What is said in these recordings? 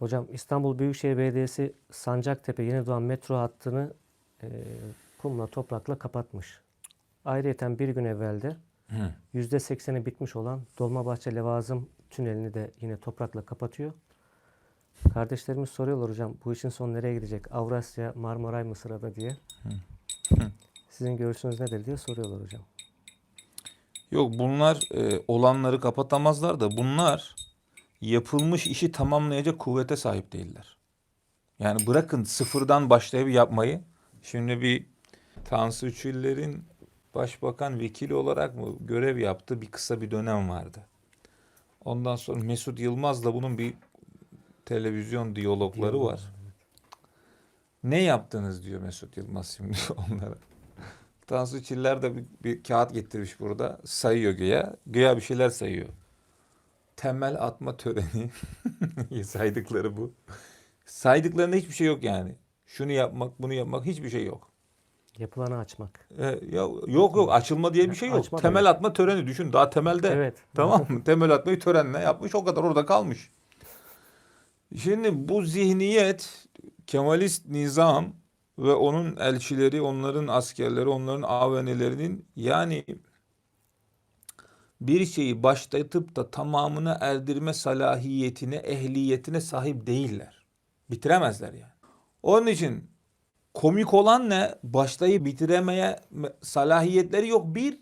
Hocam İstanbul Büyükşehir Belediyesi Sancaktepe Yeni Doğan metro hattını e, kumla toprakla kapatmış. Ayrıyeten bir gün evvelde Hı. %80'i bitmiş olan Dolmabahçe Levazım tünelini de yine toprakla kapatıyor. Kardeşlerimiz soruyorlar hocam bu işin sonu nereye gidecek? Avrasya, Marmaray mı sırada diye. Sizin görüşünüz nedir diye soruyorlar hocam. Yok bunlar e, olanları kapatamazlar da bunlar yapılmış işi tamamlayacak kuvvete sahip değiller. Yani bırakın sıfırdan başlayıp yapmayı. Şimdi bir Tansu Çiller'in başbakan vekili olarak mı görev yaptığı bir kısa bir dönem vardı. Ondan sonra Mesut Yılmaz'la bunun bir televizyon diyalogları Diyalog, var. Ne yaptınız diyor Mesut Yılmaz şimdi onlara. Tansu Çiller de bir, bir kağıt getirmiş burada. Sayıyor güya. Güya bir şeyler sayıyor. Temel atma töreni. Saydıkları bu. Saydıklarında hiçbir şey yok yani. Şunu yapmak, bunu yapmak hiçbir şey yok. Yapılanı açmak. Ee, ya, yok yok açılma diye bir şey yok. Açma temel yok. atma töreni düşün. Daha temelde. Evet. Tamam mı? Temel atmayı törenle yapmış o kadar orada kalmış. Şimdi bu zihniyet Kemalist nizam ve onun elçileri, onların askerleri, onların avenelerinin yani bir şeyi başlatıp da tamamına erdirme salahiyetine, ehliyetine sahip değiller. Bitiremezler yani. Onun için komik olan ne? Başlayıp bitiremeye salahiyetleri yok. Bir,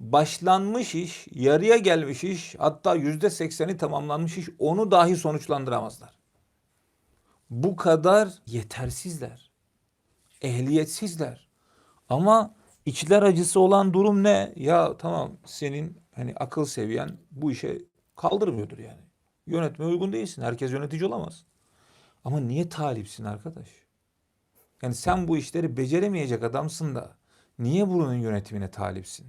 başlanmış iş, yarıya gelmiş iş, hatta yüzde sekseni tamamlanmış iş onu dahi sonuçlandıramazlar. Bu kadar yetersizler, ehliyetsizler. Ama içler acısı olan durum ne? Ya tamam senin hani akıl seviyen bu işe kaldırmıyordur yani. Yönetmeye uygun değilsin. Herkes yönetici olamaz. Ama niye talipsin arkadaş? Yani sen bu işleri beceremeyecek adamsın da niye buranın yönetimine talipsin?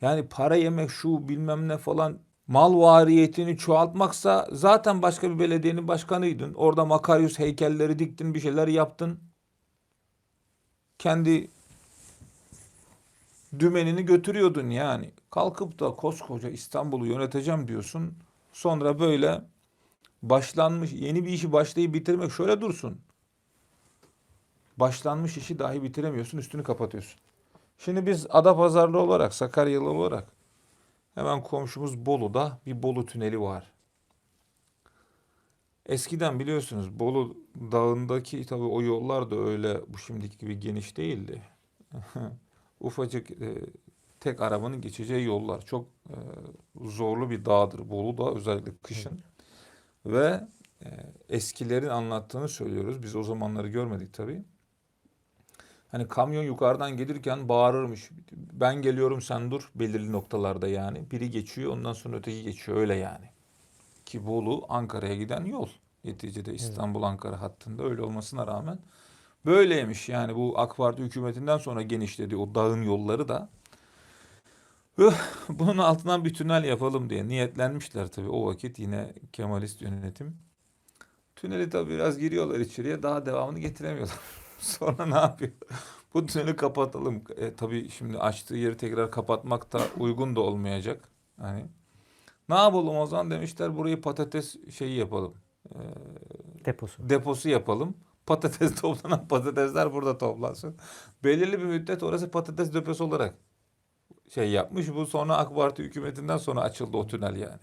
Yani para yemek şu bilmem ne falan mal variyetini çoğaltmaksa zaten başka bir belediyenin başkanıydın. Orada Makaryus heykelleri diktin bir şeyler yaptın. Kendi dümenini götürüyordun yani. Kalkıp da koskoca İstanbul'u yöneteceğim diyorsun. Sonra böyle başlanmış yeni bir işi başlayıp bitirmek şöyle dursun. Başlanmış işi dahi bitiremiyorsun üstünü kapatıyorsun. Şimdi biz Adapazarlı olarak, Sakaryalı olarak hemen komşumuz Bolu'da bir Bolu tüneli var. Eskiden biliyorsunuz Bolu dağındaki tabii o yollar da öyle bu şimdiki gibi geniş değildi. Ufacık e, tek arabanın geçeceği yollar. Çok e, zorlu bir dağdır Bolu da özellikle kışın. Ve e, eskilerin anlattığını söylüyoruz. Biz o zamanları görmedik tabii. Hani kamyon yukarıdan gelirken bağırırmış. Ben geliyorum sen dur belirli noktalarda yani. Biri geçiyor ondan sonra öteki geçiyor öyle yani. Ki Bolu Ankara'ya giden yol. Neticede İstanbul-Ankara hattında öyle olmasına rağmen böyleymiş. Yani bu AK Parti hükümetinden sonra genişledi o dağın yolları da. Bunun altından bir tünel yapalım diye niyetlenmişler tabii o vakit yine Kemalist yönetim. Tüneli tabii biraz giriyorlar içeriye daha devamını getiremiyorlar. Sonra ne yapıyor? Bu tüneli kapatalım. E, tabii şimdi açtığı yeri tekrar kapatmak da uygun da olmayacak. Hani ne yapalım o zaman demişler burayı patates şeyi yapalım. E, Deposu. deposu yapalım. Patates toplanan patatesler burada toplansın. Belirli bir müddet orası patates deposu olarak şey yapmış. Bu sonra AK Parti hükümetinden sonra açıldı o tünel yani.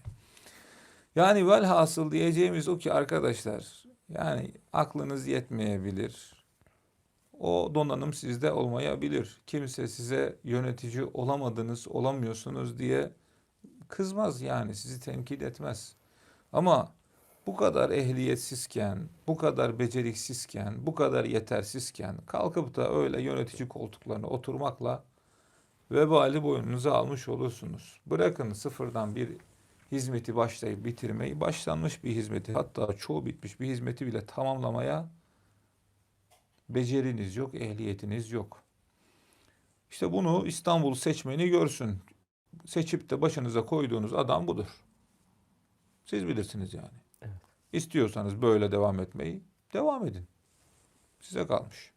Yani velhasıl diyeceğimiz o ki arkadaşlar yani aklınız yetmeyebilir. O donanım sizde olmayabilir. Kimse size yönetici olamadınız, olamıyorsunuz diye kızmaz yani sizi tenkit etmez. Ama bu kadar ehliyetsizken, bu kadar beceriksizken, bu kadar yetersizken kalkıp da öyle yönetici koltuklarına oturmakla vebali boynunuza almış olursunuz. Bırakın sıfırdan bir hizmeti başlayıp bitirmeyi, başlanmış bir hizmeti hatta çoğu bitmiş bir hizmeti bile tamamlamaya beceriniz yok, ehliyetiniz yok. İşte bunu İstanbul seçmeni görsün. Seçip de başınıza koyduğunuz adam budur. Siz bilirsiniz yani. İstiyorsanız böyle devam etmeyi devam edin. Size kalmış.